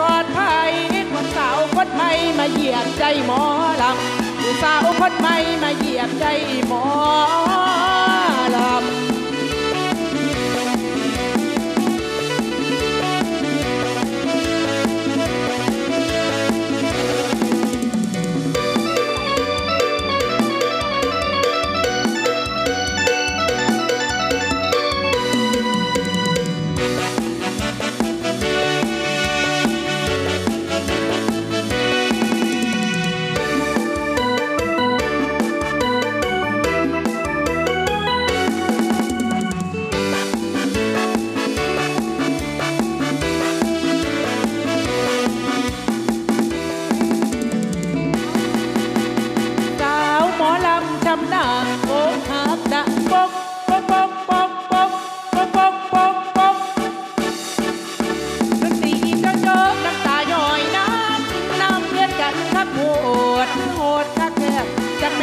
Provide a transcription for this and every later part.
กอดไทยคนสาวคนใหม่มาเหยียบใจหมอลำผู้สาวคนใหม่มาเหยียบใจหมอ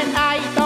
นไอต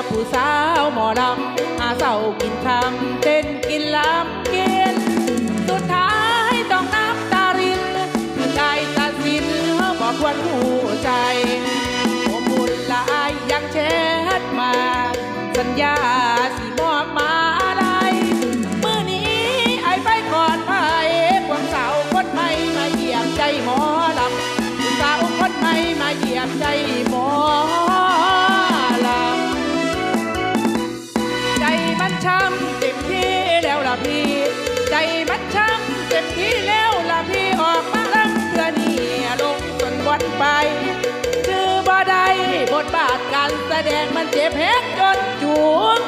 เป็นละผู้สาวหมอลำอาเศร้ากินคำเต้นกินลำกินสุดท้ายต้องน้ำตารินถึงได้ตัดสินบอกควรหูใจผมบุญละอายยังแชทมา สัญญาสิมอบมาอะไรมื่อนี้ไอไปก่อนไปควงสาวคนใหม่มาเหยียบใจหมอลำสาวคนใหม่มาเหยียบใจ ช้ำเต็มที่แล้วล่ะพี่ ใจมันช้ำเต็มที่แล้วล่ะพี่ออกมาลำเพื่อนี่ลงจนวันไปชื่อบ่ได้บทบาทการแสดงมันเจ็บแหกจนจูง